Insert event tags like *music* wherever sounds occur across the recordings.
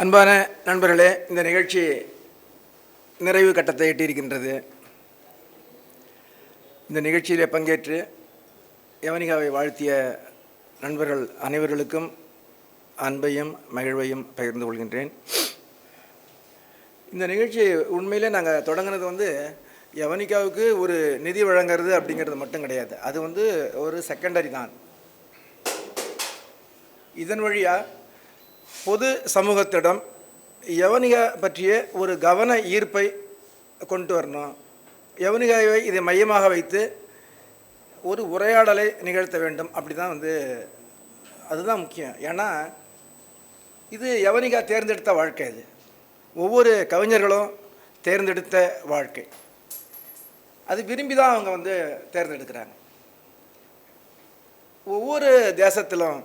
அன்பான நண்பர்களே இந்த நிகழ்ச்சி நிறைவு கட்டத்தை எட்டியிருக்கின்றது. இந்த நிகழ்ச்சியில் பங்கேற்று யவனிகாவை வாழ்த்திய நண்பர்கள் அனைவர்களுக்கும் அன்பையும் மகிழ்வையும் பகிர்ந்து கொள்கின்றேன். இந்த நிகழ்ச்சி உண்மையிலே நாங்கள் தொடங்கினது வந்து யவனிகாவுக்கு ஒரு நிதி வழங்குறது அப்படிங்கிறது மட்டும் கிடையாது. அது வந்து ஒரு செகண்டரி தான். இதன் வழியாக பொது சமூகத்திடம் யவனிகா பற்றிய ஒரு கவன ஈர்ப்பை கொண்டு வரணும். யவனிகாவை இதை மையமாக வைத்து ஒரு உரையாடலை நிகழ்த்த வேண்டும். அப்படி தான் வந்து அதுதான் முக்கியம். ஏன்னா இது யவனிகா தேர்ந்தெடுத்த வாழ்க்கை இது ஒவ்வொரு கவிஞர்களும் தேர்ந்தெடுத்த வாழ்க்கை. அது விரும்பி தான் அவங்க வந்து தேர்ந்தெடுக்கிறாங்க. ஒவ்வொரு தேசத்திலும்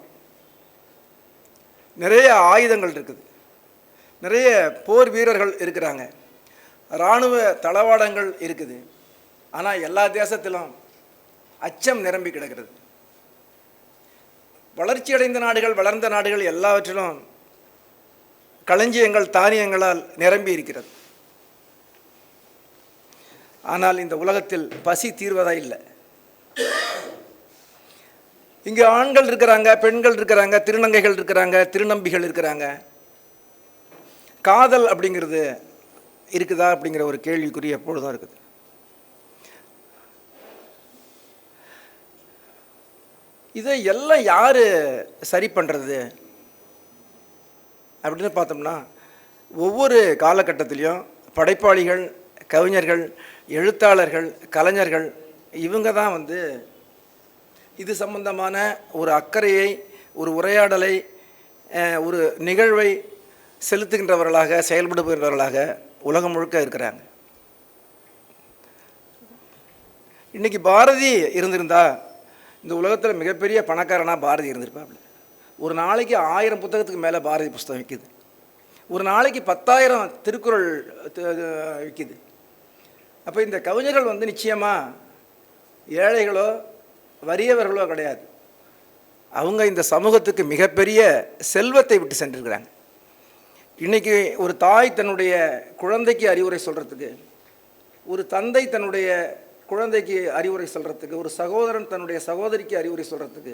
நிறைய ஆயுதங்கள் இருக்குது. நிறைய போர் வீரர்கள் இருக்கிறாங்க. இராணுவ தளவாடங்கள் இருக்குது. ஆனால் எல்லா தேசத்திலும் அச்சம் நிரம்பி கிடக்கிறது. வளர்ச்சியடைந்த நாடுகள் வளர்ந்த நாடுகள் எல்லாவற்றிலும் களஞ்சியங்கள் தானியங்களால் நிரம்பி இருக்கிறது. ஆனால் இந்த உலகத்தில் பசி தீர்வதா இல்லை. இங்கே ஆண்கள் இருக்கிறாங்க பெண்கள் இருக்கிறாங்க திருநங்கைகள் இருக்கிறாங்க திருநம்பிகள் இருக்கிறாங்க. காதல் அப்படிங்கிறது இருக்குதா அப்படிங்கிற ஒரு கேள்விக்குறி எப்பொழுதும் இருக்குது. இதை எல்லாம் யார் சரி பண்ணுறது அப்படின்னு பார்த்தோம்னா ஒவ்வொரு காலகட்டத்திலையும் படைப்பாளிகள் கவிஞர்கள் எழுத்தாளர்கள் கலைஞர்கள் இவங்க தான் வந்து இது சம்பந்தமான ஒரு அக்கறையை ஒரு உரையாடலை ஒரு நிகழ்வை செலுத்துகின்றவர்களாக செயல்படுகின்றவர்களாக உலகம் முழுக்க இருக்கிறாங்க. இன்றைக்கி பாரதி இருந்திருந்தா இந்த உலகத்தில் மிகப்பெரிய பணக்காரனாக பாரதி இருந்திருப்பாப்புல ஒரு நாளைக்கு ஆயிரம் புத்தகத்துக்கு மேலே பாரதி புஸ்தகம் விற்கிது ஒரு நாளைக்கு பத்தாயிரம் திருக்குறள் விற்கிது அப்போ இந்த கவிஞர்கள் வந்து நிச்சயமாக ஏழைகளோ வறியவர்களோ கிடையாது. அவங்க இந்த சமூகத்துக்கு மிகப்பெரிய செல்வத்தை விட்டு சென்றிருக்கிறாங்க. இன்றைக்கி ஒரு தாய் தன்னுடைய குழந்தைக்கு அறிவுரை சொல்கிறதுக்கு ஒரு தந்தை தன்னுடைய குழந்தைக்கு அறிவுரை சொல்கிறதுக்கு ஒரு சகோதரன் தன்னுடைய சகோதரிக்கு அறிவுரை சொல்கிறதுக்கு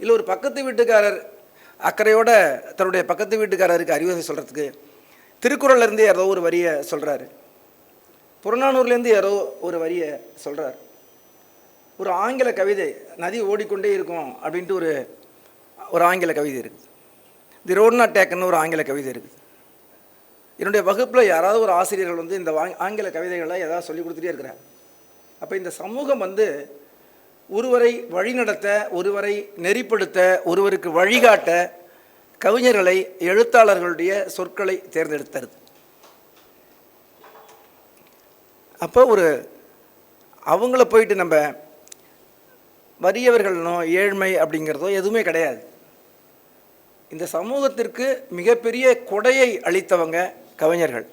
இல்லை ஒரு பக்கத்து வீட்டுக்காரர் அக்கறையோட தன்னுடைய பக்கத்து வீட்டுக்காரருக்கு அறிவுரை சொல்கிறதுக்கு திருக்குறள்லேருந்து ஏதோ ஒரு வரியை சொல்கிறாரு புறநானூர்லேருந்து யாரோ ஒரு வரியை சொல்கிறார் ஒரு ஆங்கில கவிதை நதி ஓடிக்கொண்டே இருக்கும் அப்படின்ட்டு ஒரு ஒரு ஆங்கில கவிதை இருக்குது தி ரோட் நாட் டேக்கன்னு ஒரு ஆங்கில கவிதை இருக்குது என்னுடைய வகுப்பில் யாராவது ஒரு ஆசிரியர்கள் வந்து இந்த ஆங்கில கவிதைகளை ஏதாவது சொல்லி கொடுத்துட்டே இருக்கிறார். அப்போ இந்த சமூகம் வந்து ஒருவரை வழிநடத்த ஒருவரை நெறிப்படுத்த ஒருவருக்கு வழிகாட்ட கவிஞர்களை எழுத்தாளர்களுடைய சொற்களை தேர்ந்தெடுத்தது. அப்போ ஒரு அவங்கள போயிட்டு நம்ம வறியவர்களோ ஏழ்மை அப்படிங்கிறதோ எதுவுமே கிடையாது. இந்த சமூகத்திற்கு மிகப்பெரிய கொடையை அளித்தவங்க கவிஞர்கள்.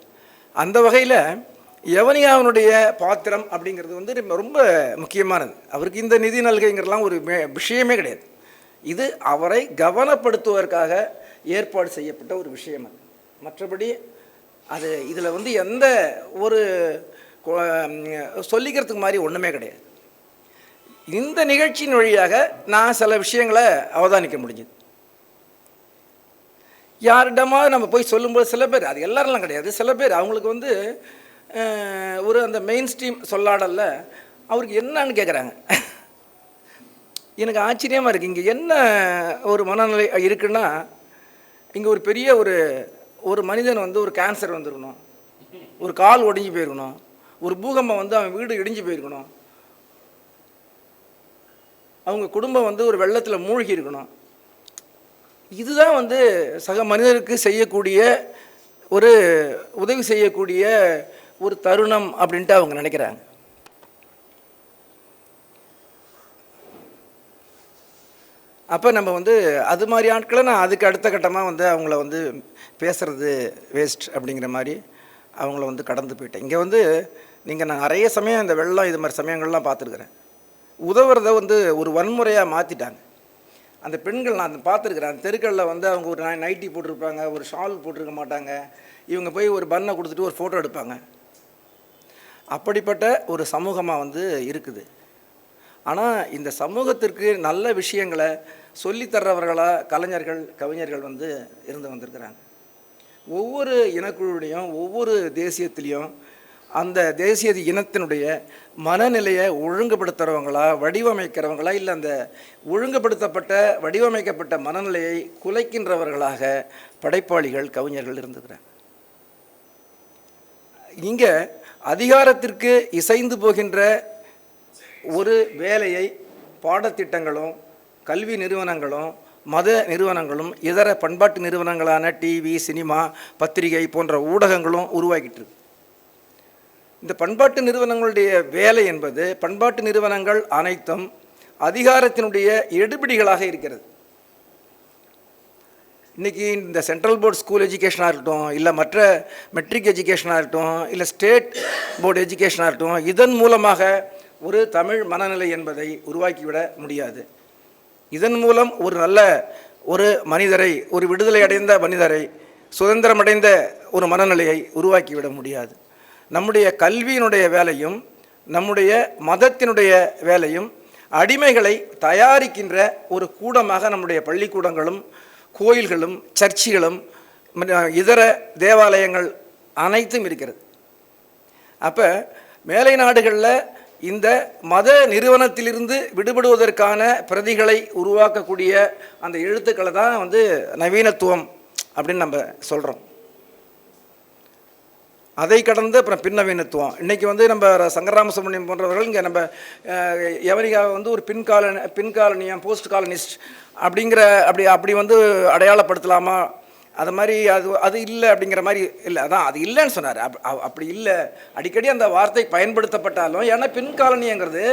அந்த வகையில் யவனியாவனுடைய பாத்திரம் அப்படிங்கிறது வந்து ரொம்ப- ரொம்ப முக்கியமானது. அவருக்கு இந்த நிதி நல்கைங்கிறலாம் ஒரு மே- விஷயமே கிடையாது. இது அவரை கவனப்படுத்துவதற்காக ஏற்பாடு செய்யப்பட்ட ஒரு விஷயம் அது. மற்றபடி அது இதில் வந்து எந்த ஒரு கொ- சொல்லிக்கிறதுக்கு மாதிரி ஒன்றுமே கிடையாது. இந்த நிகழ்ச்சியின் வழியாக நான் சில விஷயங்களை அவதானிக்க முடிஞ்சுது. யாரிடமாவது நம்ம போய் சொல்லும்போது சில பேர் அது எல்லாரெல்லாம் கிடையாது. சில பேர் அவங்களுக்கு வந்து ஒரு அந்த மெயின் ஸ்ட்ரீம் சொல்லாடல்ல அவருக்கு என்னன்னு கேட்குறாங்க எனக்கு ஆச்சரியமாக இருக்குது இங்கே என்ன ஒரு மனநிலை இருக்குன்னா இங்கே ஒரு பெரிய ஒரு ஒரு மனிதன் வந்து ஒரு கேன்சர் வந்துருக்கணும். ஒரு கால் ஒடிஞ்சு போயிருக்கணும். ஒரு பூகம்பம் வந்து அவன் வீடு இடிஞ்சு போயிருக்கணும். அவங்க குடும்பம் வந்து ஒரு வெள்ளத்தில் மூழ்கி இருக்கணும். இதுதான் வந்து சக மனிதருக்கு செய்யக்கூடிய ஒரு உதவி செய்யக்கூடிய ஒரு தருணம் அப்படின்ட்டு அவங்க நினைக்கிறாங்க. அப்போ நம்ம வந்து அது மாதிரி ஆட்களை நான் அதுக்கு அடுத்த கட்டமாக வந்து அவங்கள வந்து பேசுகிறது வேஸ்ட் அப்படிங்கிற மாதிரி அவங்கள வந்து கடந்து போயிட்டேன். இங்கே வந்து நீங்கள் நான் நிறைய சமயம் இந்த வெள்ளம் இது மாதிரி சமயங்கள்லாம் பார்த்துருக்குறேன். உதவுறத வந்து ஒரு வன்முறையாக மாற்றிட்டாங்க அந்த பெண்கள் நான் பார்த்துருக்குறேன். அந்த தெருக்களில் வந்து அவங்க ஒரு நைட்டி போட்டிருப்பாங்க ஒரு ஷால் போட்டிருக்க மாட்டாங்க. இவங்க போய் ஒரு பண்ணை கொடுத்துட்டு ஒரு ஃபோட்டோ எடுப்பாங்க. அப்படிப்பட்ட ஒரு சமூகமாக வந்து இருக்குது. ஆனால் இந்த சமூகத்திற்கு நல்ல விஷயங்களை சொல்லித் தர்றவர்களாக கலைஞர்கள் கவிஞர்கள் வந்து இருந்து வந்திருக்கிறாங்க. ஒவ்வொரு இனக்குழுடையும் ஒவ்வொரு தேசியத்துலேயும் அந்த தேசிய இனத்தினுடைய மனநிலையை ஒழுங்குபடுத்துகிறவங்களா வடிவமைக்கிறவங்களா இல்லை அந்த ஒழுங்குபடுத்தப்பட்ட வடிவமைக்கப்பட்ட மனநிலையை குலைக்கின்றவர்களாக படைப்பாளிகள் கவிஞர்கள் இருந்துக்கிறாங்க இங்கே அதிகாரத்திற்கு இசைந்து போகின்ற ஒரு வேலையை பாடத்திட்டங்களும் கல்வி நிறுவனங்களும் மத நிறுவனங்களும் இதர பண்பாட்டு நிறுவனங்களான டிவி சினிமா பத்திரிகை போன்ற ஊடகங்களும் உருவாக்கிட்டு இருக்கு. இந்த பண்பாட்டு நிறுவனங்களுடைய வேலை என்பது பண்பாட்டு நிறுவனங்கள் அனைத்தும் அதிகாரத்தினுடைய எடுபிடிகளாக இருக்கிறது. இன்றைக்கி இந்த சென்ட்ரல் போர்டு ஸ்கூல் எஜுகேஷனாக இருக்கட்டும் இல்லை மற்ற மெட்ரிக் எஜுகேஷனாக இருக்கட்டும் இல்லை ஸ்டேட் போர்டு எஜுகேஷனாக இருக்கட்டும் இதன் மூலமாக ஒரு தமிழ் மனநிலை என்பதை உருவாக்கிவிட முடியாது. இதன் மூலம் ஒரு நல்ல ஒரு மனிதரை ஒரு விடுதலை அடைந்த மனிதரை சுதந்திரமடைந்த ஒரு மனநிலையை உருவாக்கிவிட முடியாது. நம்முடைய கல்வியினுடைய வேலையும் நம்முடைய மதத்தினுடைய வேலையும் அடிமைகளை தயாரிக்கின்ற ஒரு கூடமாக நம்முடைய பள்ளிக்கூடங்களும் கோயில்களும் சர்ச்சுகளும் மற்ற இதர தேவாலயங்கள் அனைத்தும் இருக்கிறது. அப்போ மேலை நாடுகளில் இந்த மத நிறுவனத்திலிருந்து விடுபடுவதற்கான பிரதிகளை உருவாக்கக்கூடிய அந்த எழுத்துக்களை தான் வந்து நவீனத்துவம் அப்படின்னு நம்ம சொல்கிறோம் அதை கடந்து அப்புறம் பின்னவீனத்துவம். இன்றைக்கி வந்து நம்ம சங்கராம சுப்ரமணியம் போன்றவர்கள் இங்கே நம்ம எவரிகா வந்து ஒரு பின்கால பின்காலனியம் போஸ்ட் காலனிஸ்ட் அப்படிங்கிற அப்படி அப்படி வந்து அடையாளப்படுத்தலாமா? அது மாதிரி அது அது இல்லை அப்படிங்கிற மாதிரி இல்லை. அதான் அது இல்லைன்னு சொன்னார். அப் அப்படி இல்லை. அடிக்கடி அந்த வார்த்தை பயன்படுத்தப்பட்டாலும் ஏன்னா பின் காலனிங்கிறது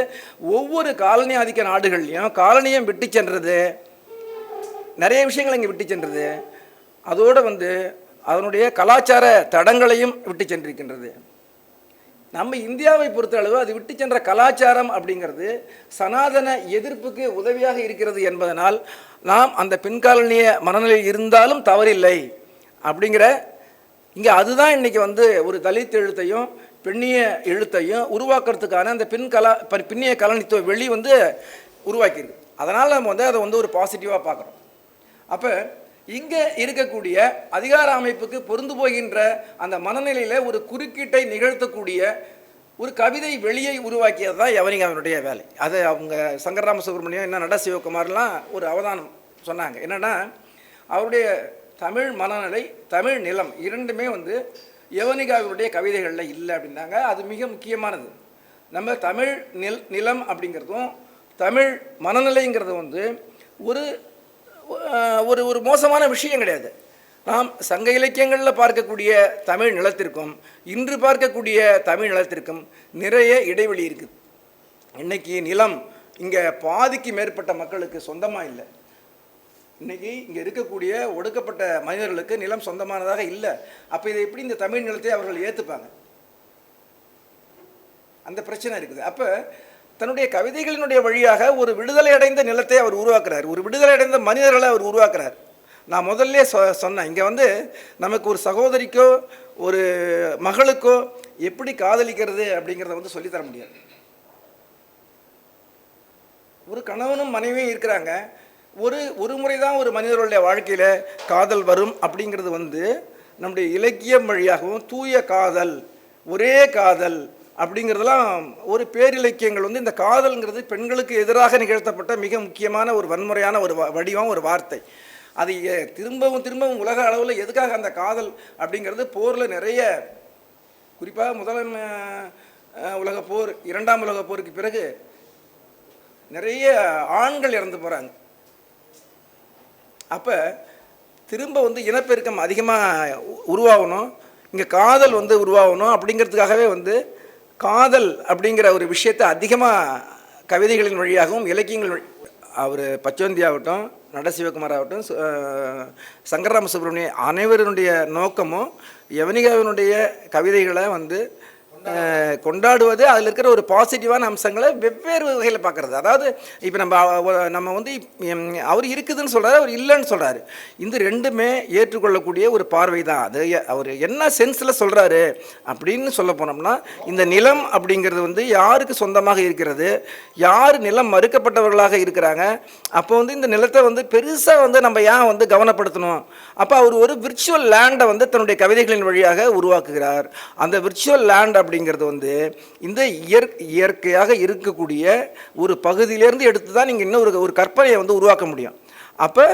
ஒவ்வொரு காலனி ஆதிக்க நாடுகள்லையும் காலனியம் விட்டு சென்றது. நிறைய விஷயங்கள் இங்கே விட்டு சென்றது. அதோடு வந்து அதனுடைய கலாச்சார தடங்களையும் விட்டு சென்றிருக்கின்றது. நம்ம இந்தியாவை பொறுத்தளவு அது விட்டு சென்ற கலாச்சாரம் அப்படிங்கிறது சனாதன எதிர்ப்புக்கு உதவியாக இருக்கிறது என்பதனால் நாம் அந்த பின்காலனிய மனநிலையில் இருந்தாலும் தவறில்லை அப்படிங்கிற இங்கே அதுதான் இன்றைக்கி வந்து ஒரு தலித் எழுத்தையும் பெண்ணிய எழுத்தையும் உருவாக்குறதுக்கான அந்த பின் கலா பின்னிய கலனித்துவ வெளி வந்து உருவாக்கியிருக்கு. அதனால் நம்ம வந்து அதை வந்து ஒரு பாசிட்டிவாக பார்க்குறோம். அப்போ இங்கே இருக்கக்கூடிய அதிகார அமைப்புக்கு பொருந்து போகின்ற அந்த மனநிலையில் ஒரு குறுக்கீட்டை நிகழ்த்தக்கூடிய ஒரு கவிதை வெளியை உருவாக்கியது தான் யவனிகாவினுடைய வேலை. அது அவங்க சங்கரராம சுப்பிரமணியம் என்ன நட சிவகுமார்லாம் ஒரு அவதானம் சொன்னாங்க. என்னென்னா அவருடைய தமிழ் மனநிலை தமிழ் நிலம் இரண்டுமே வந்து யவனிகாவினுடைய கவிதைகளில் இல்லை அப்படின்னாங்க. அது மிக முக்கியமானது. நம்ம தமிழ் நில் நிலம் அப்படிங்கிறதும் தமிழ் மனநிலைங்கிறது வந்து ஒரு ஒரு ஒரு மோசமான விஷயம் கிடையாது. நாம் சங்க இலக்கியங்களில் பார்க்கக்கூடிய தமிழ் நிலத்திற்கும் இன்று பார்க்கக்கூடிய தமிழ் நிலத்திற்கும் நிறைய இடைவெளி இருக்குது இன்னைக்கு நிலம் இங்கே பாதிக்கு மேற்பட்ட மக்களுக்கு சொந்தமாக இல்லை. இன்னைக்கு இங்கே இருக்கக்கூடிய ஒடுக்கப்பட்ட மனிதர்களுக்கு நிலம் சொந்தமானதாக இல்லை. அப்போ இதை எப்படி இந்த தமிழ் நிலத்தை அவர்கள் ஏற்றுப்பாங்க அந்த பிரச்சனை இருக்குது. அப்போ தன்னுடைய கவிதைகளினுடைய வழியாக ஒரு விடுதலை அடைந்த நிலத்தை அவர் உருவாக்குறார். ஒரு விடுதலை அடைந்த மனிதர்களை அவர் உருவாக்குறார். நான் முதல்ல சொ சொன்னேன். இங்கே வந்து நமக்கு ஒரு சகோதரிக்கோ ஒரு மகளுக்கோ எப்படி காதலிக்கிறது அப்படிங்கிறத வந்து சொல்லித்தர முடியாது. ஒரு கணவனும் மனைவியும் இருக்கிறாங்க. ஒரு ஒரு முறை தான் ஒரு மனிதருடைய வாழ்க்கையில் காதல் வரும் அப்படிங்கிறது வந்து நம்முடைய இலக்கியம் வழியாகவும் தூய காதல் ஒரே காதல் அப்படிங்கிறதெல்லாம் ஒரு பேரிலக்கியங்கள் வந்து இந்த காதல்ங்கிறது பெண்களுக்கு எதிராக நிகழ்த்தப்பட்ட மிக முக்கியமான ஒரு வன்முறையான ஒரு வ- வடிவம் ஒரு வார்த்தை. அது திரும்பவும் திரும்பவும் உலக அளவில் எதுக்காக அந்த காதல் அப்படிங்கிறது போரில் நிறைய குறிப்பாக முதலாம் உலக உலகப் போர் இரண்டாம் உலகப் போருக்கு பிறகு நிறைய ஆண்கள் இறந்து போகிறாங்க அப்போ திரும்ப வந்து இனப்பெருக்கம் அதிகமாக உருவாகணும். இங்கே காதல் வந்து உருவாகணும் அப்படிங்கிறதுக்காகவே வந்து காதல் அப்படிங்கிற ஒரு விஷயத்தை அதிகமாக கவிதைகளின் வழியாகவும் இலக்கியங்கள் வழி அவர் பச்சோந்தி ஆகட்டும் நடசிவகுமார் ஆகட்டும் சங்கரராம சுப்பிரமணியம் அனைவருடைய நோக்கமும் யவனிகாவினுடைய கவிதைகளை வந்து கொண்டாடுவது அதில் இருக்கிற ஒரு பாசிட்டிவான அம்சங்களை வெவ்வேறு வகையில் பார்க்குறது. அதாவது இப்போ நம்ம நம்ம வந்து அவர் இருக்குதுன்னு சொல்கிறாரு அவர் இல்லைன்னு சொல்கிறாரு இந்த ரெண்டுமே ஏற்றுக்கொள்ளக்கூடிய ஒரு பார்வை தான் அது அவர் என்ன சென்ஸில் சொல்கிறாரு அப்படின்னு சொல்ல போனோம்னா இந்த நிலம் அப்படிங்கிறது வந்து யாருக்கு சொந்தமாக இருக்கிறது யார் நிலம் மறுக்கப்பட்டவர்களாக இருக்கிறாங்க அப்போ வந்து இந்த நிலத்தை வந்து பெருசாக வந்து நம்ம ஏன் வந்து கவனப்படுத்தணும்? அப்போ அவர் ஒரு விர்ச்சுவல் லேண்டை வந்து தன்னுடைய கவிதைகளின் வழியாக உருவாக்குகிறார். அந்த விர்ச்சுவல் லேண்ட் அப்படிங்கிறது வந்து இந்த இயற் இயற்கையாக இருக்கக்கூடிய ஒரு பகுதியிலேருந்து எடுத்து தான் நீங்கள் இன்னும் ஒரு ஒரு கற்பனையை வந்து உருவாக்க முடியும். அப்போ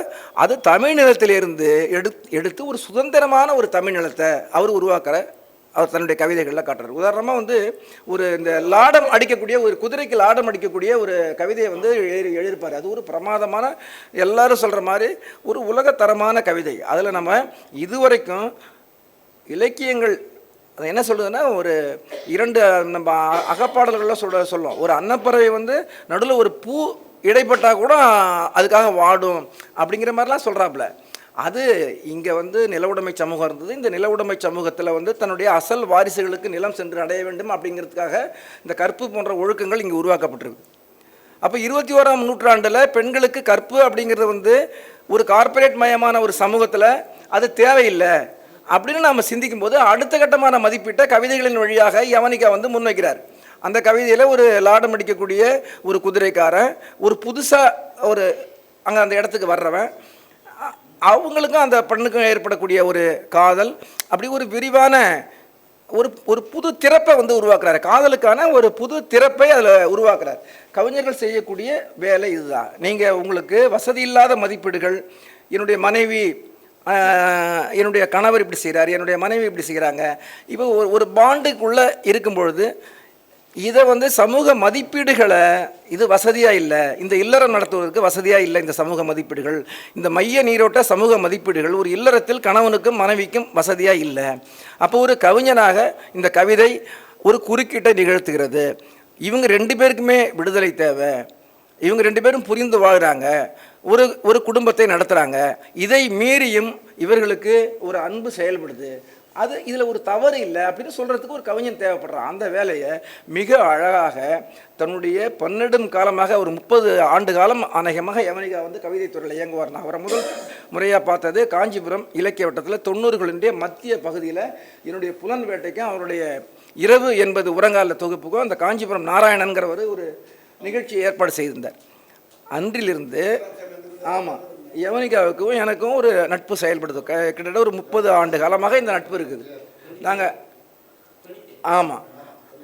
அது தமிழ் நிலத்திலிருந்து எடு எடுத்து ஒரு சுதந்திரமான ஒரு தமிழ் நிலத்தை அவர் உருவாக்குற அவர் தன்னுடைய கவிதைகளில் காட்டுறார். உதாரணமாக வந்து ஒரு இந்த லாடம் அடிக்கக்கூடிய ஒரு குதிரைக்கு லாடம் அடிக்கக்கூடிய ஒரு கவிதையை வந்து எழுதி எழுதியிருப்பார். அது ஒரு பிரமாதமான எல்லாரும் சொல்கிற மாதிரி ஒரு உலகத்தரமான கவிதை. அதில் நம்ம இதுவரைக்கும் இலக்கியங்கள் அது என்ன சொல்லுதுன்னா ஒரு இரண்டு நம்ம அகப்பாடல்களில் சொல்ல சொல்லும் ஒரு அன்னப்பறவை வந்து நடுவில் ஒரு பூ இடைப்பட்டா கூட அதுக்காக வாடும் அப்படிங்கிற மாதிரிலாம் சொல்கிறாப்புல அது இங்கே வந்து நிலவுடைமை சமூகம் இருந்தது. இந்த நிலவுடைமை சமூகத்தில் வந்து தன்னுடைய அசல் வாரிசுகளுக்கு நிலம் சென்று அடைய வேண்டும் அப்படிங்கிறதுக்காக இந்த கற்பு போன்ற ஒழுக்கங்கள் இங்கே உருவாக்கப்பட்டிருக்கு. அப்போ இருபத்தி ஓராம் நூற்றாண்டில் பெண்களுக்கு கற்பு அப்படிங்கிறது வந்து ஒரு கார்ப்பரேட் மயமான ஒரு சமூகத்தில் அது தேவையில்லை. அப்படின்னு நாம் சிந்திக்கும் போது அடுத்த கட்டமான மதிப்பீட்டை கவிதைகளின் வழியாக யவனிகா வந்து முன்வைக்கிறார். அந்த கவிதையில் ஒரு லாடம் அடிக்கக்கூடிய ஒரு குதிரைக்காரன் ஒரு புதுசாக ஒரு அங்கே அந்த இடத்துக்கு வர்றவன் அவங்களுக்கும் அந்த பெண்ணுக்கும் ஏற்படக்கூடிய ஒரு காதல் அப்படி ஒரு விரிவான ஒரு ஒரு புது திறப்பை வந்து உருவாக்குறாரு. காதலுக்கான ஒரு புது திறப்பை அதில் உருவாக்குறார். கவிஞர்கள் செய்யக்கூடிய வேலை இதுதான். நீங்கள் உங்களுக்கு வசதி இல்லாத மதிப்பீடுகள் என்னுடைய மனைவி என்னுடைய கணவர் இப்படி செய்கிறார் என்னுடைய மனைவி இப்படி செய்கிறாங்க இப்போ ஒரு ஒரு பாண்டுக்குள்ளே இருக்கும் பொழுது இதை வந்து சமூக மதிப்பீடுகளை இது வசதியாக இல்லை. இந்த இல்லறம் நடத்துவதற்கு வசதியாக இல்லை இந்த சமூக மதிப்பீடுகள். இந்த மைய நீரோட்ட சமூக மதிப்பீடுகள் ஒரு இல்லறத்தில் கணவனுக்கும் மனைவிக்கும் வசதியாக இல்லை. அப்போ ஒரு கவிஞனாக இந்த கவிதை ஒரு குறுக்கீட்டை நிகழ்த்துகிறது. இவங்க ரெண்டு பேருக்குமே விடுதலை தேவை. இவங்க ரெண்டு பேரும் புரிந்து வாழ்கிறாங்க ஒரு ஒரு குடும்பத்தை நடத்துகிறாங்க இதை மீறியும் இவர்களுக்கு ஒரு அன்பு செயல்படுது. அது இதில் ஒரு தவறு இல்லை அப்படின்னு சொல்கிறதுக்கு ஒரு கவிஞன் தேவைப்படுறான். அந்த வேலையை மிக அழகாக தன்னுடைய பன்னெடும் காலமாக ஒரு முப்பது ஆண்டு காலம் அநேகமாக யவனிகா வந்து கவிதை துறையில் இயங்குவார். நான் அவரை முதல் முறையாக பார்த்தது காஞ்சிபுரம் இலக்கிய வட்டத்தில் தொண்ணூறுகளினுடைய மத்திய பகுதியில் என்னுடைய புலன் வேட்டைக்கும் அவருடைய இரவு என்பது உரங்கால தொகுப்புக்கும் அந்த காஞ்சிபுரம் நாராயணன்கிறவர் ஒரு நிகழ்ச்சியை ஏற்பாடு செய்திருந்தார். அன்றிலிருந்து ஆமாம் யவனிகாவுக்கும் எனக்கும் ஒரு நட்பு செயல்படுது. கிட்டத்தட்ட ஒரு முப்பது ஆண்டு காலமாக இந்த நட்பு இருக்குது. நாங்கள் ஆமாம்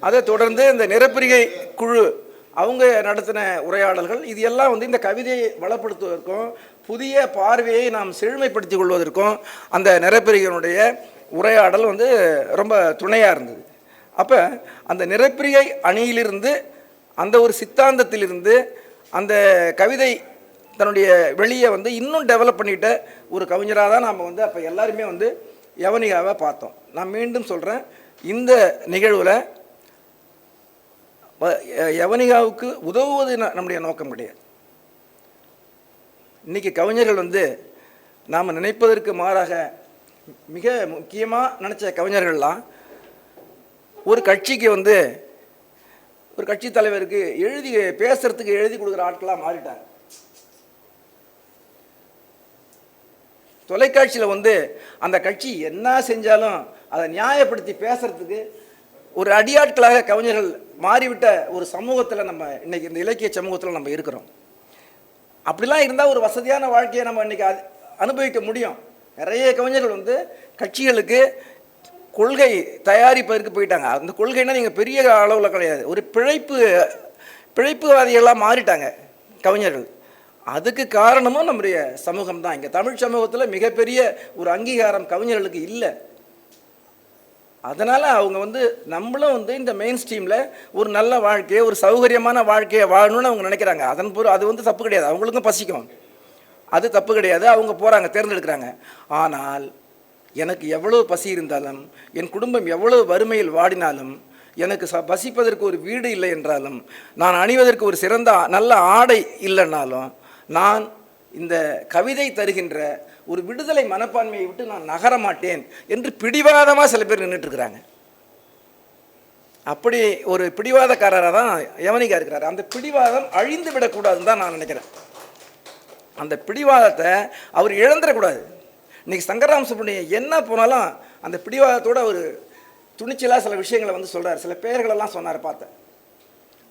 அதை தொடர்ந்து இந்த நிறப்பிரிகை குழு அவங்க நடத்தின உரையாடல்கள் இது எல்லாம் வந்து இந்த கவிதையை வளப்படுத்துவதற்கும் புதிய பார்வையை நாம் செழுமைப்படுத்திக் கொள்வதற்கும் அந்த நிறப்பிரிகையினுடைய உரையாடல் வந்து ரொம்ப துணையாக இருந்தது. அப்போ அந்த நிறப்பிரிகை அணியிலிருந்து அந்த ஒரு சித்தாந்தத்திலிருந்து அந்த கவிதை தன்னுடைய வெளியே வந்து இன்னும் டெவலப் பண்ணிட்ட ஒரு கவிஞராக தான் நாம் வந்து அப்போ எல்லாருமே வந்து யவனிகாவை பார்த்தோம். நான் மீண்டும் சொல்கிறேன் இந்த நிகழ்வில் யவனிகாவுக்கு உதவுவது நம்முடைய நோக்கம் கிடையாது. இன்னைக்கு கவிஞர்கள் வந்து நாம் நினைப்பதற்கு மாறாக மிக முக்கியமாக நினச்ச கவிஞர்கள்லாம் ஒரு கட்சிக்கு வந்து ஒரு கட்சி தலைவருக்கு எழுதி பேசுகிறதுக்கு எழுதி கொடுக்குற ஆட்களாக மாறிட்டாங்க. தொலைக்காட்சியில் வந்து அந்த கட்சி என்ன செஞ்சாலும் அதை நியாயப்படுத்தி பேசுறதுக்கு ஒரு அடியாட்களாக கவிஞர்கள் மாறிவிட்ட ஒரு சமூகத்தில் நம்ம இன்னைக்கு இந்த இலக்கிய சமூகத்தில் நம்ம இருக்கிறோம். அப்படிலாம் இருந்தால் ஒரு வசதியான வாழ்க்கையை நம்ம இன்னைக்கு அனுபவிக்க முடியும். நிறைய கவிஞர்கள் வந்து கட்சிகளுக்கு கொள்கை தயாரிப்பதற்கு போயிட்டாங்க. அந்த கொள்கைன்னா நீங்கள் பெரிய அளவில் கிடையாது. ஒரு பிழைப்பு பிழைப்புவாதிகளாக மாறிட்டாங்க கவிஞர்கள். அதுக்கு காரணமும் நம்முடைய சமூகம் தான் இங்கே தமிழ் சமூகத்தில் மிகப்பெரிய ஒரு அங்கீகாரம் கவிஞர்களுக்கு இல்லை. அதனால் அவங்க வந்து நம்மளும் வந்து இந்த மெயின் ஸ்ட்ரீமில் ஒரு நல்ல வாழ்க்கையை ஒரு சௌகரியமான வாழ்க்கையை வாழணும்னு அவங்க நினைக்கிறாங்க. அதன் பொருள் அது வந்து தப்பு கிடையாது. அவங்களுக்கும் பசிக்கும். அது தப்பு கிடையாது. அவங்க போகிறாங்க தேர்ந்தெடுக்கிறாங்க. ஆனால் எனக்கு எவ்வளவு பசி இருந்தாலும் என் குடும்பம் எவ்வளவு வறுமையில் வாடினாலும் எனக்கு ச பசிப்பதற்கு ஒரு வீடு இல்லை என்றாலும் நான் அணிவதற்கு ஒரு சிறந்த நல்ல ஆடை இல்லைன்னாலும் நான் இந்த கவிதை தருகின்ற ஒரு விடுதலை மனப்பான்மையை விட்டு நான் நகர மாட்டேன் என்று பிடிவாதமாக சில பேர் நின்றுட்டு இருக்கிறாங்க அப்படி ஒரு பிடிவாதக்காரராக தான் யவனிகா இருக்கிறார். அந்த பிடிவாதம் அழிந்து விடக்கூடாதுன்னு தான் நான் நினைக்கிறேன். அந்த பிடிவாதத்தை அவர் இழந்துடக்கூடாது. இன்னைக்கு சங்கராம சுப்ரமணியம் என்ன போனாலும் அந்த பிடிவாதத்தோட ஒரு துணிச்சலாக சில விஷயங்களை வந்து சொல்கிறார் சில பெயர்களெல்லாம் சொன்னார் பார்த்தேன்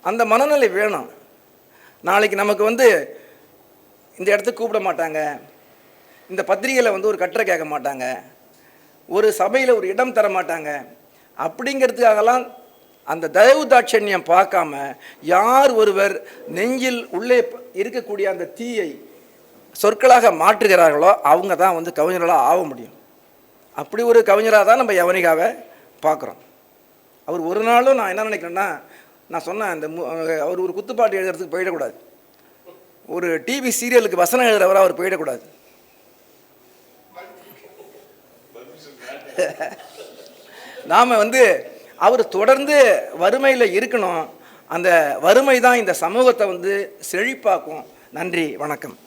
அந்த மனநிலை வேணும். நாளைக்கு நமக்கு வந்து இந்த இடத்துக்கு கூப்பிட மாட்டாங்க. இந்த பத்திரிகையில் வந்து ஒரு கட்டுரை கேட்க மாட்டாங்க. ஒரு சபையில் ஒரு இடம் தர மாட்டாங்க. அப்படிங்கிறதுக்காகலாம் அந்த தயவு தாட்சண்யம் பார்க்காம யார் ஒருவர் நெஞ்சில் உள்ளே இருக்கக்கூடிய அந்த தீயை சொற்களாக மாற்றுகிறார்களோ அவங்க தான் வந்து கவிஞர்களாக ஆக முடியும். அப்படி ஒரு கவிஞராக தான் நம்ம யவனிகாவை பார்க்குறோம். அவர் ஒரு நாளும் நான் என்ன நினைக்கிறேன்னா நான் சொன்னேன் அந்த மு- அவர் ஒரு குத்துப்பாட்டு எழுதுறதுக்கு போயிடக்கூடாது. ஒரு டிவி சீரியலுக்கு வசனம் எழுதுறவராக அவர் போயிடக்கூடாது. *laughs* நாம் வந்து அவர் தொடர்ந்து வறுமையில் இருக்கணும். அந்த வறுமை தான் இந்த சமூகத்தை வந்து செழிப்பாக்கும். நன்றி வணக்கம்.